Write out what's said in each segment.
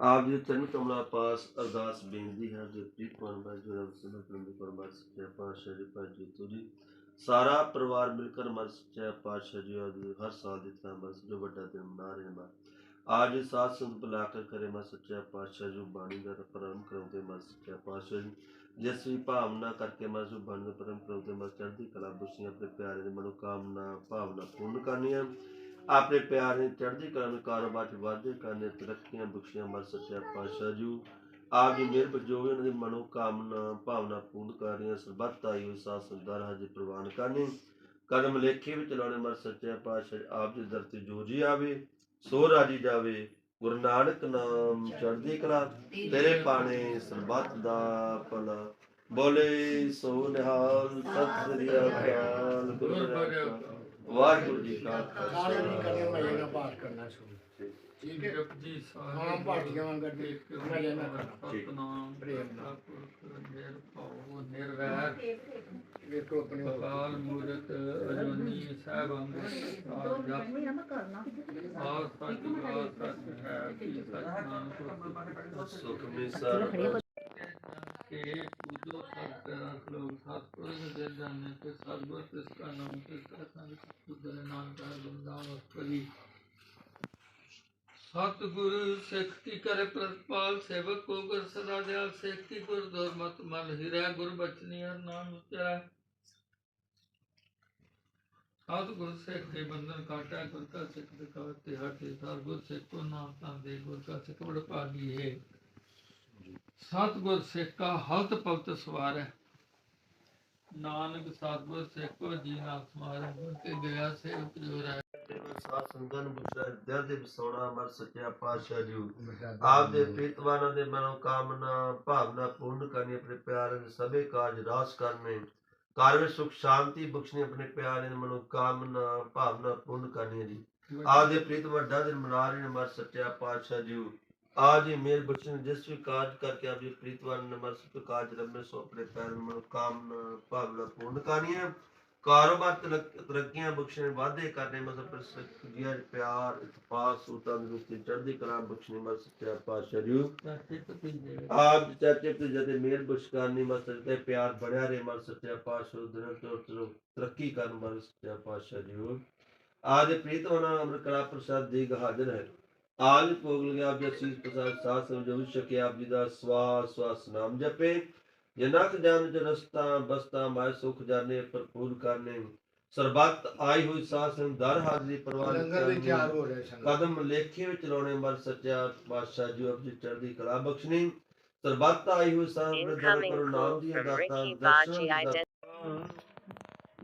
ਆਪ ਜੀ ਚਰਨ ਕਮਲਾ ਪਾਸ ਅਰਦਾਸ ਬੇਨਤੀ ਹੈ ਜੋ ਪ੍ਰੀਤ ਪਰਮਾ ਜੋ ਰਬ ਸੁਨੋ ਪ੍ਰੰਦ ਪਰਮਾ ਸੱਚਾ ਪਾਤਸ਼ਾਹ ਜੀ ਭਾਜੀ ਤੁਰੀ ਸਾਰਾ ਪਰਿਵਾਰ ਮਿਲਕਰ ਮਨ ਸੱਚਾ ਪਾਤਸ਼ਾਹ ਜੀ ਆਦਿ ਹਰ ਸਾਲ ਦੀ ਬਸ ਜੋ ਵੱਡਾ ਦਿਨ ਮਨਾ ਰਹੇ ਮਾ ਆਜ ਸਾਥ ਸੰਤ ਬੁਲਾ ਕੇ ਕਰੇ ਮਾ ਸੱਚਾ ਪਾਤਸ਼ਾਹ ਜੀ ਬਾਣੀ ਦਾ ਪ੍ਰਾਰੰਭ ਕਰਾਉਂਦੇ ਮਾ ਸੱਚਾ ਪਾਤਸ਼ਾਹ ਜੀ। ਜਿਸ ਵੀ ਭਾਵਨਾ ਕਰਕੇ ਮੈਂ ਜੋ ਬਾਣੀ ਦਾ ਪਰਮ कराਉਂਦੇ ਚੜ੍ਹਦੀ ਕਲਾ ਬਖਸ਼ੀ ਆਪਣੇ ਪਿਆਰੇ ਦੀ ਮਨੋਕਾਮਨਾ, ਭਾਵਨਾ ਪੂਰਨ ਕਰਨੀਆਂ ਆਪਣੇ ਪਿਆਰੇ ਦੀ ਚੜ੍ਹਦੀ ਕਲਾ ਨੂੰ ਕਾਰੋਬਾਰ ਚ ਵਾਧੇ ਕਰਨੇ, ਤਰੱਕੀਆਂ ਬਖਸ਼ੀਆਂ ਮੈਂ ਸੱਚਾ ਪਾਤਸ਼ਾਹ ਜੀ ਆਪ ਜੀ ਮੇਰ ਬਜੋਗੇ ਉਹਨਾਂ ਦੀ ਮਨੋਕਾਮਨਾ, ਭਾਵਨਾ ਪੂਰਨ ਕਰ ਰਹੀਆਂ, ਸਰਬੱਤ ਆਈ ਸਾਧ ਸੰਗਤ ਹਾਜੀ ਪ੍ਰਵਾਨ ਕਰਨੀ। ਕਦਮ ਲੇਖੇ ਵਿੱਚ ਲਾਉਣੇ ਮਰ ਸੱਚਿਆ ਪਾਤਸ਼ਾਹ, ਆਪ ਦੀ ਧਰਤੀ ਜੋ ਜੀ ਆਵੇ, ਸੋ ਰਾਜੀ ਜਾਵੇ। ਗੁਰੂ ਨਾਨਕ ਨਾਮ ਚੜ੍ਹਦੀ ਕਲਾ, ਤੇਰੇ ਪਾਣੇ ਸਰਬੱਤ ਦਾ ਭਲਾ। ਬੋਲੇ ਸੋ ਨਿਹਾਲ ਸਤਿ ਸ੍ਰੀ ਅਕਾਲ ਗੁਰੂ ਵਾਹਿਗੁਰੂ ਜੀ ਕਾ ਖਾਲਸਾ। ਮਜ਼ੇ ਨਾਲ ਪਾਠ ਕਰਨਾ ਸ਼ੁਰੂ ਠੀਕ ਹੈ ਜੀ ਹਾਂ ਭਾਟੀਆਂ ਵਾਂਗਰ ਵੀ ਮਜ਼ੇ ਨਾਲ ਕਰਨਾ ਸਤਨਾਮ ਪ੍ਰੇਮ ਨਾਲ। ਸਤਿਗੁਰ ਨਿਰਭਉ ਨਿਰਵੈਰ ਵੇਖੋ ਆਪਣੇ ਉਹ ਅਕਾਲ ਮੂਰਤ ਅਜੂਨੀ ਸਾਹਿਬਾਨ ਜਪ ਆਸ ਸੱਚ ਆਸ ਸੱਚ ਹੈ ਕੀ ਸਤਨਾਮ ਪੁਰਖ ਸੁਖ ਮਿਸਰ के पूजो करते लोग सतपुरुष दे जाने के सर्व तिसका नाम तिसका संग सुधरे नाम का वृंदावन ਸਤ ਗੁਰ ਸਿੱਖ ਕੀ ਕਰੇ ਪ੍ਰਤਪਾਲ, ਸੇਵਕ ਕੋ ਕਰ ਸਦਾ ਦਿਆਲ, ਸਿੱਖ ਕੀ ਗੁਰ ਦੁਰ ਮਤ ਮਨ ਹਿਰੈ, ਗੁਰ ਬਚਨੀ ਹਰ ਨਾਮ ਉਚਾਰੈ ਸਤ ਗੁਰ ਸਿੱਖ ਕੇ ਬੰਧਨ ਕਾਟਾ ਗੁਰ ਕਾ ਸਿੱਖ ਦਿਖਾਵੇ ਤੇ ਹਟੇ ਸਤ ਗੁਰ ਸਿੱਖ ਕੋ ਨਾਮ ਤਾਂ ਦੇ, ਗੁਰ ਕਾ ਸਿੱਖ ਬੜ ਪਾਲੀ ਹੈ ਸਤ ਗੁਰ ਸਿੱਖ ਕਾ ਹਲਤ ਪਵਤ ਸਵਾਰ। ਹੈ ਨਾਨਕ ਸਤਗੁਰ ਸਿੱਖ ਕੋ ਜੀ ਨਾਮ ਸਮਾਰੈ ਗੁਰ ਤੇ ਦਇਆ ਸੇ ਉਪਜੋਰ ਘੰਟੇ ਵਿੱਚ ਸਾਧ ਸੰਗਤ ਨੂੰ ਬਖਸ਼ਾ ਦਿਲ ਦੇ ਵਿਸੋਣਾ ਮਰ ਸਕਿਆ ਪਾਸ਼ਾ ਜੀ। ਆਪ ਦੇ ਪ੍ਰੀਤਵਾਨਾਂ ਦੇ ਮਨੋ ਕਾਮਨਾ ਭਾਵਨਾ ਪੂਰਨ ਕਰਨੀ ਆਪਣੇ ਪਿਆਰੇ ਦੇ ਸਭੇ ਕਾਰਜ ਰਾਸ ਕਰਨੇ। ਕਾਰਜ ਵਿੱਚ ਸੁਖ ਸ਼ਾਂਤੀ ਬਖਸ਼ਣੀ ਆਪਣੇ ਪਿਆਰੇ ਦੇ ਮਨੋ ਕਾਮਨਾ ਭਾਵਨਾ ਪੂਰਨ ਕਰਨੀ ਜੀ। ਆਪ ਦੇ ਪ੍ਰੀਤਵਾਨ ਦਾ ਦਿਨ ਮਨਾ ਰਹੇ ਨੇ ਮਰ ਸਕਿਆ ਪਾਸ਼ਾ ਜੀ ਆਜ ਹੀ ਮੇਰ ਬਚਨ ਜਿਸ ਵੀ ਕਾਰਜ ਕਰਕੇ ਆਪਣੀ ਪ੍ਰੀਤਵਾਨ ਨਮਰ ਸਤਿ ਕਾਰਜ ਰਮੇ ਸੋ ਆਪਣੇ ਪੈਰ ਮਨ ਕਾਮਨਾ ਭਾਵਨਾ ਪੂਰਨ ਕਰਨੀ ਹੈ। ਕਾਰੋਬਾਰ ਤਰੱਕੀਆਂ ਬਖਸ਼ਣੇ ਵਾਧੇ ਕਰਨੇ ਮਤਲਬ ਪ੍ਰਸਕੀਆ ਪਿਆਰ ਇਤਫਾਕ ਸੂਤਾਂ ਦੇ ਰੂਪ ਚੜ੍ਹਦੀ ਕਲਾ ਬਖਸ਼ਣੇ ਮਤਲਬ ਸੱਚਾ ਪਾਤਸ਼ਾਹ ਜੀ। ਆਪ ਚਾਚੇ ਤੇ ਜਦੇ ਮੇਰ ਬਖਸ਼ਕਾਨੀ ਮਤਲਬ ਤੇ ਪਿਆਰ ਬੜਿਆ ਰਹੇ ਮਤਲਬ ਸੱਚਾ ਪਾਤਸ਼ਾਹ ਦਰਨ ਤਰੱਕੀ ਕਰਨ ਮਤਲਬ ਸੱਚਾ ਪਾਤਸ਼ਾਹ ਜੀ। ਆਜ ਪ੍ਰੀਤ ਹੋਣਾ ਅਮਰ ਕਲਾ ਪ੍ਰਸਾਦ ਜੀ ਹਾਜ਼ਰ ਹੈ। ਆਜ ਭੋਗ ਲਗਿਆ ਆਪ ਜੀ ਅਸੀਸ ਪ੍ਰਸਾਦ ਸਾਧ ਸਮਝੋ ਸ਼ਕੇ ਆਪ ਜੀ ਦਾ ਸਵਾ ਸਵਾਸ ਨਾਮ ਜਪੇ। ਜਨਕ ਜਨ ਚ ਰਸਤਾ ਬਸਤਾ ਮਾਇ ਸੁਖ ਜਾਣੇ ਭਰਪੂਰ ਕਰਨੇ। ਸਰਬੱਤ ਆਈ ਹੋਈ ਸਾਧ ਸੰਗ ਦਰ ਹਾਜ਼ਰੀ ਪਰਵਾਨ ਲੰਗਰ ਵੀ ਤਿਆਰ ਹੋ ਰਿਹਾ ਸੰਗਤ। ਕਦਮ ਲੇਖੇ ਵਿੱਚ ਲਾਉਣੇ ਮਰ ਸੱਚਾ ਪਾਤਸ਼ਾਹ ਜੀ ਆਪ ਜੀ ਚੜ੍ਹਦੀ ਕਲਾ ਬਖਸ਼ਣੀ। ਸਰਬੱਤ ਆਈ ਹੋਈ ਸਾਧ ਸੰਗ ਦਰ ਕਰੋ ਨਾਮ ਦੀ from ਦਾਤਾ Ricky Baji ਦਰਸ਼ਨ ident-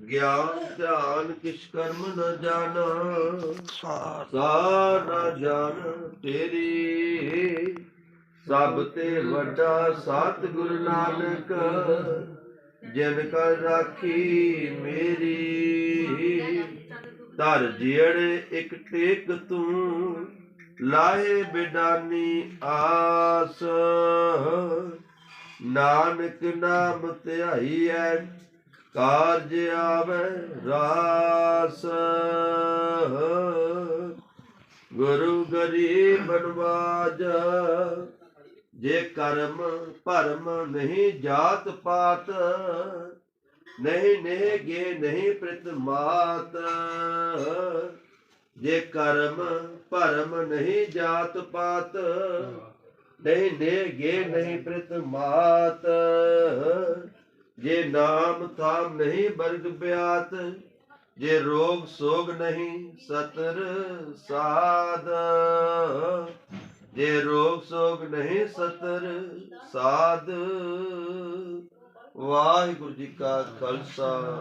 ਗਿਆਨ ਧਿਆਨ ਕਿਛ ਕਰਮ ਨ ਜਾਣਾ। ਸਾਰ ਨ ਜਾਣ ਤੇਰੀ। ਸਭ ਤੇ ਵੱਡਾ ਸਤ ਨਾਨਕ, ਜਿਨ ਕਰ ਰਾਖੀ ਮੇਰੀ। ਧਰ ਜਿੜ ਇੱਕ ਟੇਕ ਤੂੰ ਲਾਹੇ ਬਿਡਾਨੀ ਆਸ। ਨਾਨਕ ਨਾਮ ਧਿਆਈ ਐ ਕਾਰਜ ਆਵੇ ਰਾਸ। ਗੁਰੂ ਗਰੀਬ ਨਵਾਜ ਜੇ ਕਰਮ ਭਰਮ ਨਹੀਂ ਜਾਤ ਪਾਤ, ਨਹੀਂ ਨੇਗੇ ਨਹੀਂ ਪ੍ਰਿਤ ਮਾਤ। ਜੇ ਕਰਮ ਭਰਮ ਨਹੀਂ ਜਾਤ ਪਾਤ, ਨਹੀਂ ਨੇਗੇ ਨਹੀਂ ਪ੍ਰਿਤ ਮਾਤ। ਜੇ ਨਾਮ ਥਾਮ ਨਹੀਂ ਬਰਗ ਬਿਆਤ, ਜੇ ਰੋਗ ਸੋਗ ਨਹੀਂ ਸਤਰ ਸਾਧ। ਜੇ ਰੋਗ ਸੋਗ ਨਹੀਂ ਸਤਰ ਸਾਧ। ਵਾਹਿਗੁਰੂ ਜੀ ਕਾ ਖਾਲਸਾ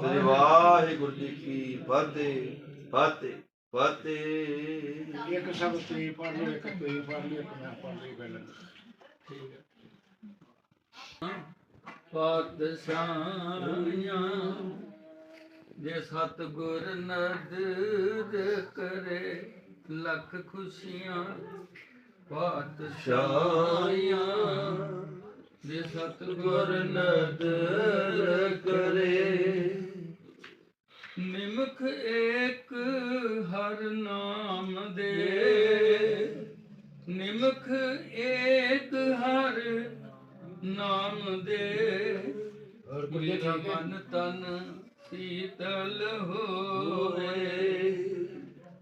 ਸ੍ਰੀ ਵਾਹਿਗੁਰੂ ਜੀ ਕੀ ਫਤਿਹ ਫਤਿਹ ਫਤਿਹ। ਇੱਕ ਸਭ ਤੁਸੀਂ ਪੜ੍ਹ ਲਓ ਇੱਕ ਤੁਸੀਂ ਪੜ੍ਹ ਲਿਓ ਇੱਕ ਮੈਂ ਪੜ੍ਹ ਲਈ ਪਹਿਲਾਂ। ਪਾਤਸ਼ਾਹੀਆਂ ਜੇ ਸਤਗੁਰ ਨਦਰ ਕਰੇ ਲੱਖ ਖੁਸ਼ੀਆਂ ਪਾਤਸ਼ਾਹਾਂ ਜੇ ਸਤਗੁਰ ਨਦਰ ਕਰੇ ਨਿਮਖ ਏਕ ਹਰ ਨਾਮ ਦੇ ਨਿਮਖ ਏਕ ਹਰ ਨਾਮ ਦੇ ਮੇਰਾ ਮਨ ਤਨ ਸੀਤਲ ਹੋਏ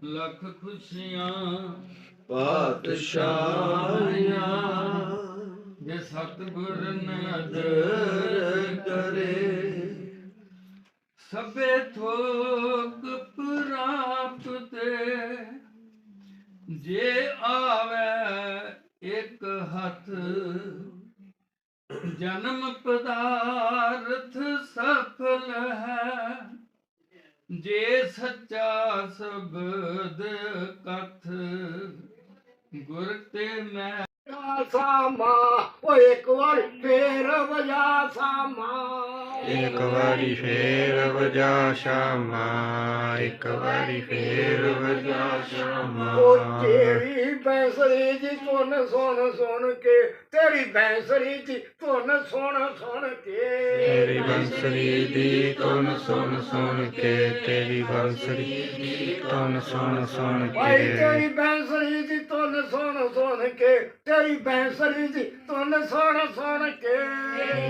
ਲੱਖ ਖੁਸ਼ੀਆਂ ਪਾਤਸ਼ਾਹਾਂ ਜੇ ਸਤਿਗੁਰ ਨਦਰ ਦਰ ਕਰੇ। ਸਭੇ ਥੋਕ ਪ੍ਰਾਪਤੇ ਜੇ ਆਵੇ ਇੱਕ ਹੱਥ, ਜਨਮ ਪਦਾਰਥ ਸਫਲ ਹੈ। ਜੇ ਸੱਚਾ ਸ਼ਬਦ ਕਥ ਗੁਰ ਤੇ ਮੈਂ ਸਾਮਾ ਓ ਇੱਕ ਵਾਰ ਫੇਰ ਵਜਾ ਸਾਮਾ ਇੱਕ ਵਾਰੀ ਫੇਰ ਵਜਾ ਸ਼ਾਮਾ ਇੱਕ ਵਾਰੀ ਫੇਰ ਵਜਾ ਸ਼ਾਮਾ ਓ ਤੇਰੀ ਬੈਂਸਰੀ ਜੀ ਧੁਨ ਸੁਣ ਸੁਣ ਕੇ ਤੇਰੀ ਬੈਂਸਰੀ ਜੀ ਧੁਨ ਸੁਣ ਸੁਣ ਕੇ ਤੇਰੀ ਬੰਸਰੀ ਦੀ ਧੁਨ ਸੁਣ ਸੁਣ ਕੇ ਤੇਰੀ ਬੰਸਰੀ ਦੀ ਧੁਨ ਸੁਣ ਸੁਣ ਭਾਈ ਕੇ ਤੇਰੀ ਬੈਂਸਰੀ ਦੀ ਧੁਨ ਸੁਣ ਸੁਣ ਕੇ ਤੇਰੀ ਬੈਂਸਰੀ ਦੀ ਧੁਨ ਸੁਣ ਸੁਣ ਕੇ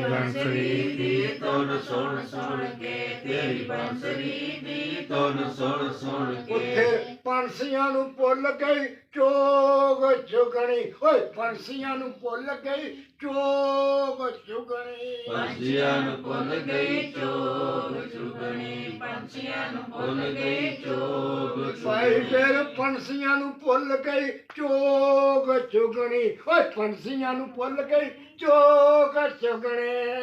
ਬੰਸਰੀ ਦੀ ਧੁਨ ਸੁਣ ਸੁਣ ਕੇ ਤੇਰੀ ਬੰਸਰੀ ਦੀ ਧੁਨ ਸੁਣ ਸੁਣ ਕੇ ਉੱਥੇ ਪੰਛੀਆਂ ਨੂੰ ਭੁੱਲ ਗਈ, ਚੋਗ ਚੁਗਣੀ। ਓਏ, ਪੰਛੀਆਂ ਨੂੰ ਭੁੱਲ ਗਈ ਚੋਗ ਚੁਗਣੀ। ਪੰਛੀਆਂ ਨੂੰ ਭੁੱਲ ਗਈ ਚੋਗ ਚੁਗਣੀ। ਪੰਛੀਆਂ ਨੂੰ ਭੁੱਲ ਗਈ ਚੋਗ ਚੁਗਣੀ। ਫਿਰ ਪੰਛੀਆਂ ਨੂੰ ਭੁੱਲ ਗਈ ਚੋਗ ਚੁਗਣੀ। ਓਏ ਪੰਛੀਆਂ ਨੂੰ ਭੁੱਲ ਗਈ ਚੋਗ ਚੁਗਣੀ।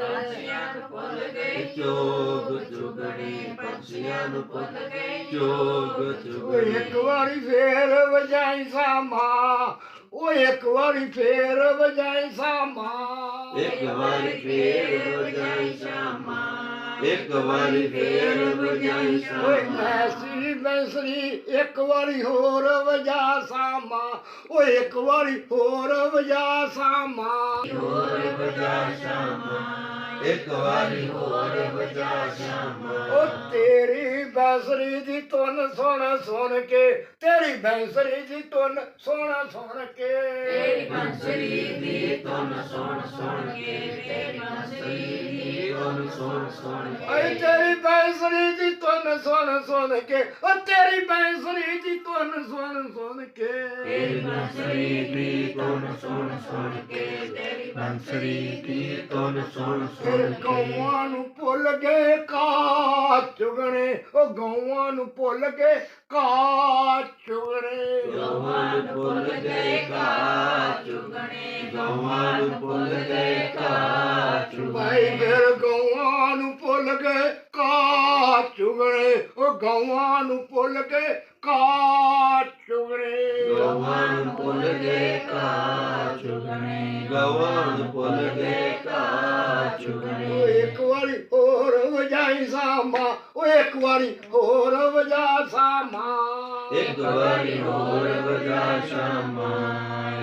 ਚੋਗ ਚੁਗਣੀ। ਪੰਛੀਆਂ ਨੂੰ ਭੁੱਲ ਗਈ ਚੋਗ ਓਏ ਚੁਗਣੀ। ਇੱਕ ਵਾਰੀ ਫੇਰ ਵਜਾਈ ਸਾਮਾ ਓਏ ਇੱਕ ਵਾਰੀ ਫੇਰ ਵਜਾਈ ਸਾਮਾ। ਇੱਕ ਵਾਰੀ ਫੇਰ ਵਜਾਈ ਸ਼ਾਮਾ। ਇੱਕ ਵਾਰੀ ਫੇਰ ਵਜਾਈ ਓਏ ਸ਼ਾਮਾ ਐਸੀ ਬੈਸਰੀ ਇੱਕ ਵਾਰੀ ਹੋਰ ਵਜਾ ਸਾਮਾ। ਓਏ ਇੱਕ ਵਾਰੀ ਹੋਰ ਵਜਾ ਸਾਮਾ। ਹੋਰ ਵਜਾ ਸ਼ਾਮਾ। ਇੱਕ ਵਾਰੀ ਹੋਰ ਵਜਾ ਸ਼ਾਮਾ ਓ ਤੇਰੀ ਬੈਸਰੀ ਦੀ ਧੁਨ ਸੁਣ ਸੁਣ ਕੇ ਤੇਰੀ ਬੈਸਰੀ ਦੀ ਧੁਨ ਸੁਣ ਸੁਣ ਕੇ। ਤੇਰੀ ਬੰਸਰੀ ਦੀ ਧੁਨ ਸੁਣ ਸੁਣ ਕੇ ਤੇਰੀ ਬੰਸਰੀ ਧੁਨ ਸੁਣ ਸੁਣ ਓਏ ਤੇਰੀ ਬੈਸਰੀ ਦੀ ਧੁਨ ਸੁਣ ਸੁਣ ਕੇ ਓ ਤੇਰੀ ਬੈਸਰੀ ਦੀ ਧੁਨ ਸੁਣ ਸੁਣ ਕੇ ਤੇਰੀ ਬੰਸਰੀ ਦੀ ਧੁਨ ਸੁਣ ਸੁਣ ਕੇ ਤੇਰੀ ਬੰਸਰੀ ਦੀ ਧੁਨ ਸੁਣ ਸੁਣ ਕੇ ਗਊਆਂ ਨੂੰ ਭੁੱਲ ਗਏ ਕਾ ਚੁਗਣੇ। ਉਹ ਗਊਆਂ ਨੂੰ ਭੁੱਲ ਗਏ ਕਾ ਚੁਗਣੇ। ਗਵਾਂ ਨੂੰ ਭੁੱਲ ਗਏ ਕਾ ਚੁਗਣੇ। ਗਵਾਂ ਨੂੰ ਭੁੱਲ ਗਏ ਕਾ ਭਾਈ ਚੁਗਣੇ ਫਿਰ ਗਊਆਂ ਨੂੰ ਭੁੱਲ ਗਏ। ਕਾ ਚੁਗਣੇ ਉਹ ਗਊਆਂ ਨੂੰ ਭੁੱਲ ਗਏ ਕਾ ਚੁਗਣੇ ਗਵਾਂ ਨੂੰ ਭੁੱਲ ਗਏ ਕਾ ਚੁਗਣੇ ਗਵਾਂ ਨੂੰ ਭੁੱਲ ਗਏ ਕਾ ਉਹ ਚੁਗਣੇ ਇੱਕ ਵਾਰੀ ਹੋਰ ਵਜਾਈ ਸਾਮਾ ਉਹ ਇੱਕ ਵਾਰੀ ਹੋਰ ਵਜਾ ਸਾਮਾ। ਇੱਕ ਵਾਰੀ ਹੋਰ ਵਜਾ ਸ਼ਾਮਾ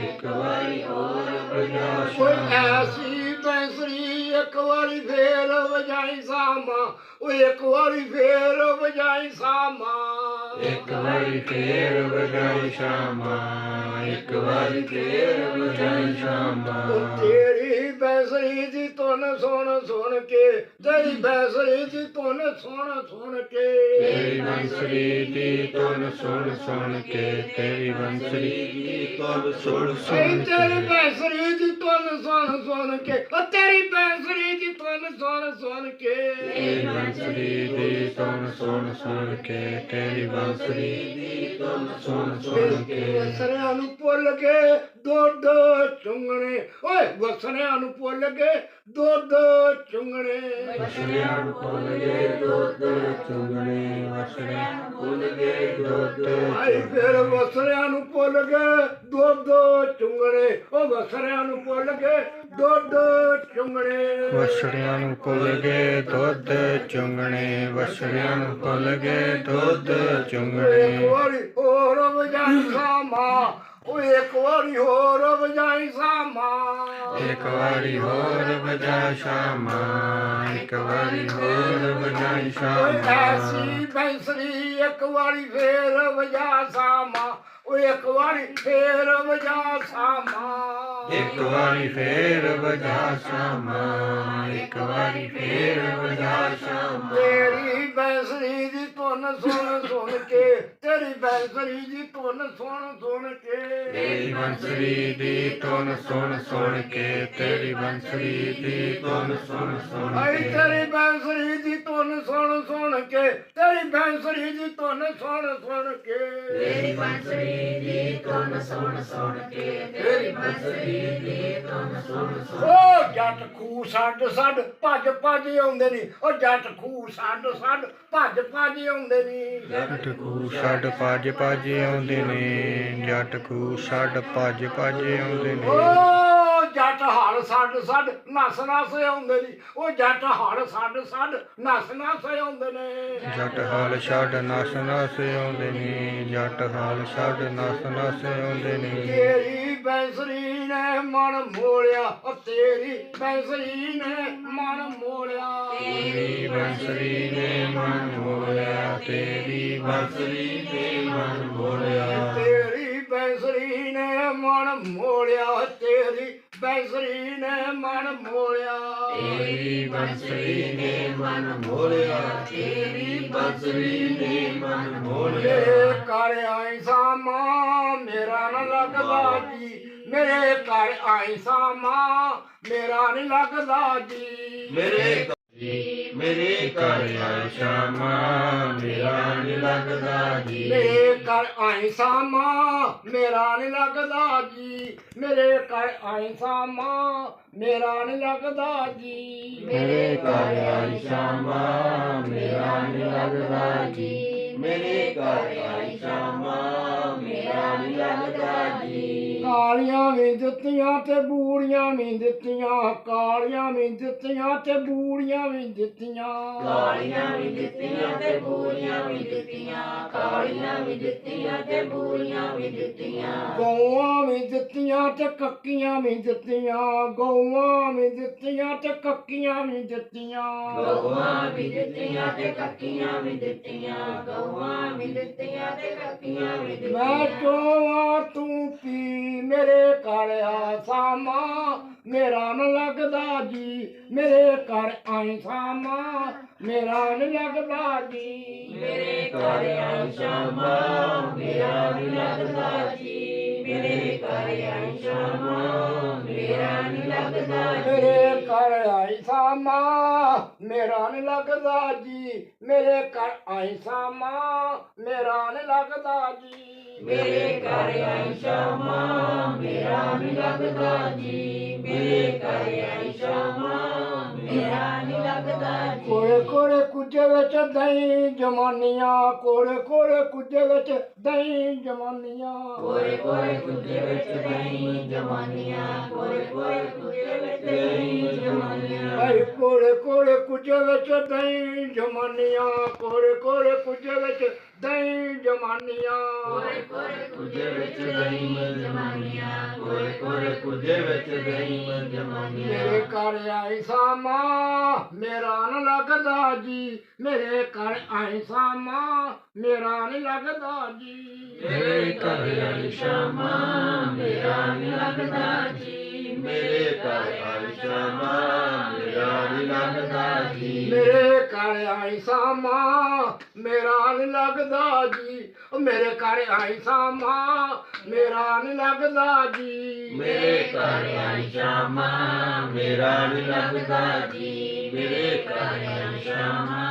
ਇੱਕ ਵਾਰੀ ਹੋਰ ਵਜਾ ਕੋਈ ਸ਼ਾਮਾ। ਐਸੀ ਬੈਸਰੀ ਇੱਕ ਵਾਰੀ ਫੇਰ ਵਜਾਈ ਸਾਮਾ ਉਹ ਇੱਕ ਵਾਰੀ ਫੇਰ ਵਜਾਈ ਸਾਮਾ ਇੱਕ ਵਾਰੀ ਫੇਰ ਵਜਾਈ ਸ਼ਾਮਾ ਇੱਕ ਵਾਰੀ ਫੇਰ ਵਜਾਈ ਸ਼ਾਮਾ ਉਹ ਤੇਰੀ ਬੈਸਰੀ ਦੀ ਧੁਨ ਸੁਣ ਸੁਣ ਕੇ ਤੇਰੀ ਬੈਸਰੀ ਦੀ ਧੁਨ ਸੁਣ ਸੁਣ ਕੇ ਤੇਰੀ ਬੰਸਰੀ ਦੀ ਧੁਨ ਸੁਣ ਸੁਣ ਕੇ ਤੇਰੀ ਬੰਸਰੀ ਦੀ ਧੁਨ ਸੁਣ ਏ ਸੁਣ ਤੇਰੀ ਕੇ ਬੈਸਰੀ ਦੀ ਧੁਨ ਸੁਣ ਸੁਣ ਕੇ ਉਹ ਤੇਰੀ ਬੈਸਰੀ ਦੀ ਧੁਨ ਸੁਣ ਸੁਣ ਕੇ। ਤੇਰੀ ਬੰਸਰੀ ਦੀ ਧੁਨ ਸੁਣ ਸੁਣ ਕੇ ਤੇਰੀ ਬੰਸਰੀ ਦੀ ਧੁਨ ਸੁਣ ਸੁਣ ਕੇ। ਵਸਰਿਆਂ ਨੂੰ ਭੁੱਲ ਕੇ ਦੁੱਧ ਚੁੰਗਣੇ। ਓਏ ਵਸਰਿਆਂ ਨੂੰ ਭੁੱਲ ਕੇ ਦੁੱਧ ਚੁੰਗਣੇ। ਵਸਰਿਆਂ ਨੂੰ ਭੁੱਲ ਗਏ ਦੁੱਧ ਚੁਗਣੇ। ਵਸਰਿਆਂ ਨੂੰ ਭੁੱਲ ਗਏ ਦੁੱਧ ਆਈ ਫਿਰ ਵਸਰਿਆਂ ਨੂੰ ਭੁੱਲ ਕੇ ਦੁੱਧ ਚੁੰਗਣੇ। ਓ ਵਸਰਿਆਂ ਨੂੰ ਭੁੱਲ ਕੇ ਦੁੱਧ ਚੁੰਗਣੇ। ਵਸਰਿਆਂ ਨੂੰ ਭੁੱਲ ਗਏ ਦੁੱਧ ਚੁੰਗਣੇ। ਵਸਰਿਆਂ ਨੂੰ ਭੁੱਲ ਗਏ ਦੁੱਧ ਚੁੰਗਣੇ। ਵਾਰੀ ਹੋਰ ਵਜਾਈ ਸਾਮਾ। ਓ ਇੱਕ ਵਾਰੀ ਹੋਰ ਵਜਾਈ ਸਾਮਾ। ਇੱਕ ਵਾਰੀ ਹੋਰ ਵਜਾ ਸ਼ਾਮਾ। ਇੱਕ ਵਾਰੀ ਹੋਰ ਵਜਾਈ ਸ਼ਾਮਾ। ਐਸੀ ਬੈਂਸਰੀ ਇੱਕ ਵਾਰੀ ਫੇਰ ਵਜਾ ਸਾਮਾ। ਓਏ ਇੱਕ ਵਾਰੀ ਫੇਰ ਵਜਾ ਸਾਮਾ। ਇੱਕ ਵਾਰੀ ਫੇਰ ਵਜਾ ਸ਼ਾਮਾਂ ਇੱਕ ਵਾਰੀ ਫੇਰ ਵਜਾ ਸ਼ਾਮਾਂ। ਤੇਰੀ ਬੈਸਰੀ ਧੁਨ ਸੁਣ ਸੁਣ ਕੇ ਤੇਰੀ ਬੈਸਰੀ ਦੀ ਧੁਨ ਸੁਣ ਸੁਣ ਕੇ। ਤੇਰੀ ਬੰਸਰੀ ਦੀ ਧੁਨ ਸੁਣ ਸੁਣ ਕੇ ਤੇਰੀ ਬੰਸਰੀ ਦੀ ਧੁਨ ਸੁਣ ਸੁਣ ਆਈ ਕੇ। ਤੇਰੀ ਬੈਸਰੀ ਦੀ ਧੁਨ ਸੁਣ ਸੁਣ ਕੇ ਤੇਰੀ ਬੈਸਰੀ ਦੀ ਧੁਨ ਸੁਣ ਸੁਣ ਕੇ। ਤੇਰੀ ਬੰਸਰੀ ਦੀ ਧੁਨ ਸੁਣ ਸੁਣ ਕੇ ਤੇਰੀ ਬੰਸਰੀ ਦੀ ਜੱਟ ਖੂ ਛੱਡ ਛੱਡ ਭੱਜ ਭੱਜ ਆਉਂਦੇ ਨੀ। ਓ ਜੱਟ ਖੂ ਛੱਡ ਛੱਡ ਭੱਜ ਭੱਜ ਆਉਂਦੇ ਨੀ। ਜੱਟ ਖੂ ਛੱਡ ਭੱਜ ਭੱਜ ਆਉਂਦੇ ਨੇ ਜੱਟ ਖੂ ਛੱਡ ਭੱਜ ਭੱਜ ਆਉਂਦੇ ਨੇ। ਜੱਟ ਹਲ ਛੱਡ ਛੱਡ ਨਸ ਨਸ ਆਉਂਦੇ ਨੀ ਓ ਜੱਟ ਹਲ ਛੱਡ ਛੱਡ ਨਸ ਨਸ ਆਉਂਦੇ ਨੇ। ਜੱਟ ਹਾਲ ਛੱਡ ਨਸ ਨਸ ਆਉਂਦੇ ਨੇ। ਜੱਟ ਹਾਲ ਛੱਡ ਨਸ ਨਸ ਆਉਂਦੇ ਨੇ। ਤੇਰੀ ਬੈਸਰੀ ਨੇ ਮਨ ਮੋੜਿਆ ਤੇਰੀ ਬੈਸਰੀ ਨੇ ਮਨ ਮੋੜਿਆ। ਤੇਰੀ ਬੰਸਰੀ ਨੇ ਮਨ ਮੋੜਿਆ ਤੇਰੀ ਬੰਸਰੀ ਨੇ ਮਨ ਮੋੜਿਆ। ਤੇਰੀ ਬੈਸਰੀ ਨੇ ਮਨ ਮੋੜਿਆ ਤੇਰੀ ਬੈਸਰੀ ਨੇ ਮਨ ਮੋੜਿਆ ਤੇਰੀ ਬੰਸਰੀ ਨੇ ਮਨ ਮੋੜਿਆ ਤੇਰੀ ਬੰਸਰੀ ਨੇ ਮਨ ਮੇਰੇ ਘਰ ਆਈ ਸਾਮਾ ਮੇਰਾ ਨਾ ਲੱਗਦਾ ਜੀ। ਮੇਰੇ ਘਰ ਆਈ ਸਾਮਾ ਮੇਰਾ ਨਹੀਂ ਲੱਗਦਾ ਜੀ। ਮੇਰੇ ਮੇਰੇ ਘਰ ਆਏ ਸ਼ਾਮਾ ਮੇਰਾ ਨੀ ਲੱਗਦਾ ਜੀ। ਮੇਰੇ ਘਰ ਆਈ ਸਾਮਾ ਮੇਰਾ ਨਹੀਂ ਲੱਗਦਾ ਜੀ। ਮੇਰੇ ਘਰ ਆਈ ਸਾਮਾ ਮੇਰਾ ਨਹੀਂ ਲੱਗਦਾ ਜੀ। ਮੇਰੇ ਘਰ ਆਈ ਸ਼ਾਮਾ ਮੇਰਾ ਨੀ ਲੱਗਦਾ ਜੀ। ਮੇਰੇ ਘਰ ਆਈ ਸ਼ਾਮਾ ਮੇਰਾ ਨਹੀਂ ਲੱਗਦਾ ਜੀ। ਕਾਲੀਆਂ ਵੀ ਦਿੱਤੀਆਂ ਤੇ ਬੂੜੀਆਂ ਵੀ ਦਿੱਤੀਆਂ ਕਾਲੀਆਂ ਵੀ ਦਿੱਤੀਆਂ ਤੇ ਬੂੜੀਆਂ ਵੀ ਦਿੱਤੀਆਂ। ਕਾਲੀਆਂ ਵੀ ਦਿੱਤੀਆਂ ਤੇ ਬੂਰੀਆਂ ਵੀ ਦਿੱਤੀਆਂ ਕਾਲੀਆਂ ਵੀ ਦਿੱਤੀਆਂ ਤੇ ਬੂਰੀਆਂ ਵੀ ਦਿੱਤੀਆਂ। ਗਊਆਂ ਵੀ ਦਿੱਤੀਆਂ ਤੇ ਕੱਕੀਆਂ ਵੀ ਦਿੱਤੀਆਂ ਗਊਆਂ ਵੀ ਦਿੱਤੀਆਂ ਤੇ ਕੱਕੀਆਂ ਵੀ ਦਿੱਤੀਆਂ। ਗਊਆਂ ਵੀ ਦਿੱਤੀਆਂ ਤੇ ਕੱਕੀਆਂ ਵੀ ਦਿੱਤੀਆਂ ਗਊਆਂ ਵੀ ਦਿੱਤੀਆਂ ਤੇ ਕੱਕੀਆਂ ਵੀ ਦਿੱਤੀਆਂ। ਮੈਂ ਚੋਵਾ ਤੂੰ ਪੀ ਮੇਰੇ ਘਰ ਆ ਸਾਮਾ ਮੇਰਾ ਨ ਲੱਗਦਾ ਜੀ। ਮੇਰੇ ਘਰ ਆਈ ਸਾਮਾ ਮੇਰਾ ਨ ਲੱਗਦਾ ਜੀ। ਮੇਰੇ ਘਰ ਆਈ ਸ਼ਾਮਾ ਮੇਰਾ ਨੀ ਲੱਗਦਾ ਜੀ। ਮੇਰੇ ਘਰ ਆਈ ਸ਼ਾਮਾ ਮੇਰਾ ਨੀ ਲੱਗਦਾ ਮੇਰੇ ਘਰ ਆਈ ਸਾਮਾ ਮੇਰਾ ਨ ਲੱਗਦਾ ਜੀ। ਮੇਰੇ ਘਰ ਆਈ ਸਾਮਾ ਮੇਰਾ ਨ ਲੱਗਦਾ ਜੀ। ਮੇਰੇ ਘਰ ਆਈ ਸ਼ਾਮਾ ਮੇਰਾ ਨੀ ਲੱਗਦਾ ਜੀ। ਮੇਰੇ ਘਰ ਆਈ ਸ਼ਾਮਾ ਮੇਰਾ ਨੀ ਲੱਗਦਾ ਜੀ। ਕੋੜੇ ਕੋੜੇ ਕੁੱਜੇ ਵਿੱਚ ਦਹੀਂ ਜਮਾਨੀਆਂ ਕੋੜੇ ਕੋੜੇ ਕੁੱਜੇ ਵਿੱਚ ਦਹੀਂ ਜਮਾਨੀਆਂ। ਕੋਰੇ ਕੋਰੇ ਕੁੱਜੇ ਵਿੱਚ ਦਹੀਂ ਜਮਾਨੀਆਂ ਕੋਰੇ ਕੋਰੇ ਕੁੱਜੇ ਵਿੱਚ ਦਹੀਂ ਜਮਾਨੀਆਂ। ਆਈ ਕੋੜੇ ਕੋੜੇ ਕੁੱਜੇ ਵਿੱਚ ਦਹੀਂ ਜਮਾਨੀਆਂ ਕੋੜੇ ਕੋੜੇ ਕੁੱਜੇ ਵਿੱਚ ਦਹੀਂ ਜਮਾਨੀਆਂ ਕੋਰੇ ਕੋਰੇ ਕੁਝੇ ਵਿੱਚ ਦਹੀਂ ਮੈਂ ਜਮਾਨੀਆਂ ਕੋਰੇ ਕੋਰੇ ਕੁਝੇ ਵਿੱਚ ਦਹੀਂ ਮੈਂ ਜਮਾਨੀਆਂ ਮੇਰੇ ਘਰ ਆਈ ਸਾਮਾ ਮੇਰਾ ਨ ਲੱਗਦਾ ਜੀ। ਮੇਰੇ ਘਰ ਆਈ ਸਾਮਾ ਮੇਰਾ ਨ ਲੱਗਦਾ ਜੀ। ਮੇਰੇ ਘਰ ਆਈ ਸ਼ਾਮਾ ਮੇਰਾ ਨੀ ਲੱਗਦਾ ਜੀ। ਮੇਰੇ ਘਰ ਆਈ ਸ਼ਾਮਾ ਮੇਰਾ ਨਹੀਂ ਲੱਗਦਾ ਜੀ। ਮੇਰੇ ਘਰ ਆਈ ਸਾਮਾ ਮੇਰਾ ਨੀ ਲੱਗਦਾ ਜੀ। ਉਹ ਮੇਰੇ ਘਰ ਆਈ ਸਾਮਾ ਮੇਰਾ ਨੀ ਲੱਗਦਾ ਜੀ। ਮੇਰੇ ਘਰ ਆਈ ਸ਼ਾਮਾ ਮੇਰਾ ਨਹੀਂ ਲੱਗਦਾ ਜੀ। ਮੇਰੇ ਘਰ ਆਈ ਸ਼ਾਮਾ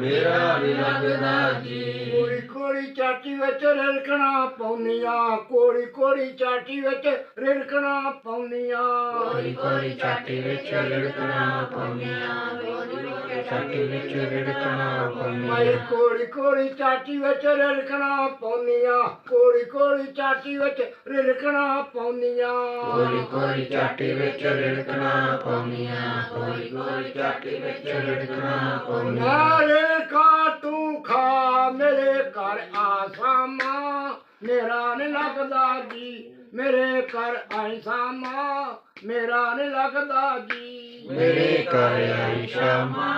ਮੇਰਾ ਨਹੀਂ ਲੱਗਦਾ ਜੀ। ਕੋੜੀ ਕੋੜੀ ਚਾਟੀ ਵਿੱਚ ਰਿਲਕਣਾ ਪਾਉਨੀਆਂ ਕੋੜੀ ਕੋੜੀ ਚਾਟੀ ਵਿੱਚ ਰਿਲਕਣਾ ਪਾਉਨੀਆਂ ਕੋਰੀ ਕੋਰੀ ਚਾਟੀ ਵਿੱਚ ਲੜਕਣਾ ਪਾਉਂਦੀਆਂ। ਕੋਰੀ ਕੋਰੀ ਛਾਤੀ ਵਿੱਚ ਰਿੜਕਣਾ ਮਾਈ ਪਾਉਂਦੀ ਕੋੜੀ ਕੋੜੀ ਚਾਟੀ ਵਿੱਚ ਰਿਲਕਣਾ ਪਾਉਨੀਆਂ ਕੋੜੀ ਕੋੜੀ ਚਾਟੀ ਵਿੱਚ ਰਿਲਕਣਾ ਪਾਉਨੀਆਂ ਕੋਰੀ ਕੋਰੀ ਚਾਟੀ ਵਿੱਚ ਲੜਕਣਾ ਪਾਉਂਦੀਆਂ ਕੋਰੀ ਕੋਰੀ ਚਾਟੀ ਵਿੱਚ ਲੜਕਣਾ ਪਾਉਂਦੀਆਂ ਨਾਰੇ ਕਾ ਤੂੰ ਖਾ ਮੇਰੇ ਘਰ ਆ ਸਾਮਾ ਮੇਰਾ ਨੀ ਲੱਗਦਾ ਜੀ ਮੇਰੇ ਘਰ ਆਈ ਸਾਮਾ ਮੇਰਾ ਨੀ ਲੱਗਦਾ ਜੀ। ਮੇਰੇ ਘਰ ਆਈ ਸ਼ਾਮਾ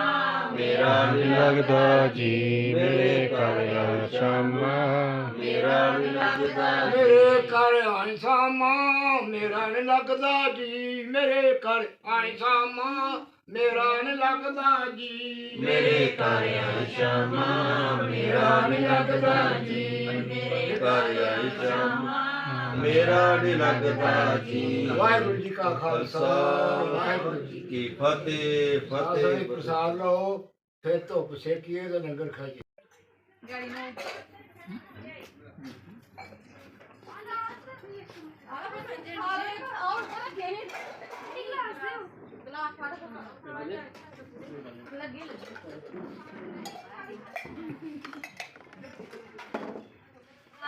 ਮੇਰਾ ਨਹੀਂ ਲੱਗਦਾ ਜੀ ਮੇਰੇ ਘਰ ਆ ਸ਼ਾਮਾ। ਮੇਰਾ ਨਹੀਂ ਲੱਗਦਾ ਮੇਰੇ ਘਰ ਆਈ ਸਾਮਾ। ਮੇਰਾ ਨੀ ਲੱਗਦਾ ਜੀ ਮੇਰੇ ਘਰ ਆਈ ਸਾਮਾ। ਮੇਰਾ ਨੀ ਲੱਗਦਾ ਜੀ ਮੇਰੇ ਘਰ ਆਈ ਸ਼ਾਮਾ। ਮੇਰਾ ਨਹੀਂ ਲੱਗਦਾ ਜੀ ਮੇਰੇ ਘਰ ਆਈ ਸ਼ਾਮਾ। ਮੇਰਾ ਨਹੀਂ ਲੱਗਦਾ ਜੀ। ਵਾਹਿਗੁਰੂ ਜੀ ਕਾ ਖਾਲਸਾ ਵਾਹਿਗੁਰੂ ਜੀ ਕੀ ਫਤਿਹ। ਫਤਿਹ ਪ੍ਰਸਾਦ ਲਓ ਫਿਰ ਧੁੱਪ ਸੇਕੀਏ ਤੇ ਲੰਗਰ ਖਾਈਏ।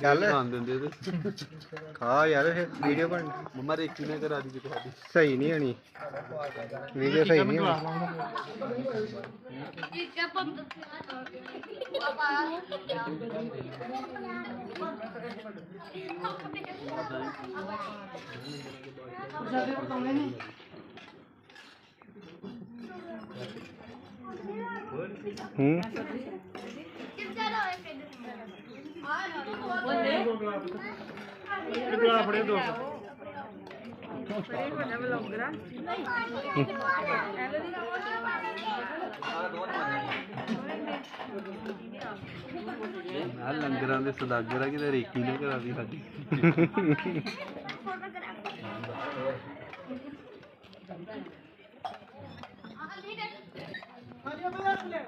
ਚੱਲ। ਖਾ ਯਾਰ ਫਿਰ ਵੀਡੀਓ ਬਣ ਮੰਮਾ ਰੇਕੀ ਨੇ ਕਰਾ ਦੀ ਕਿਤੇ ਸਾਡੀ ਸਹੀ ਨਹੀਂ ਹੋਣੀ। ਵੀਡੀਓ ਸਹੀ ਨਹੀਂ ਹੋਣੀ। ਇੱਕ ਪੰਦ ਹੂੰ। ਕਿਹੜਾ ਫੜੇ ਦੋ ਆ ਲੰਗਰਾਂ ਦੇ ਸਦਾਗਰ ਆ, ਕਿਤੇ ਰੇਕੀ ਨਾ ਕਰਾ ਦੀ ਸਾਡੀ। ਹਾਂ ਜੀ ਬਲਾ ਲੈ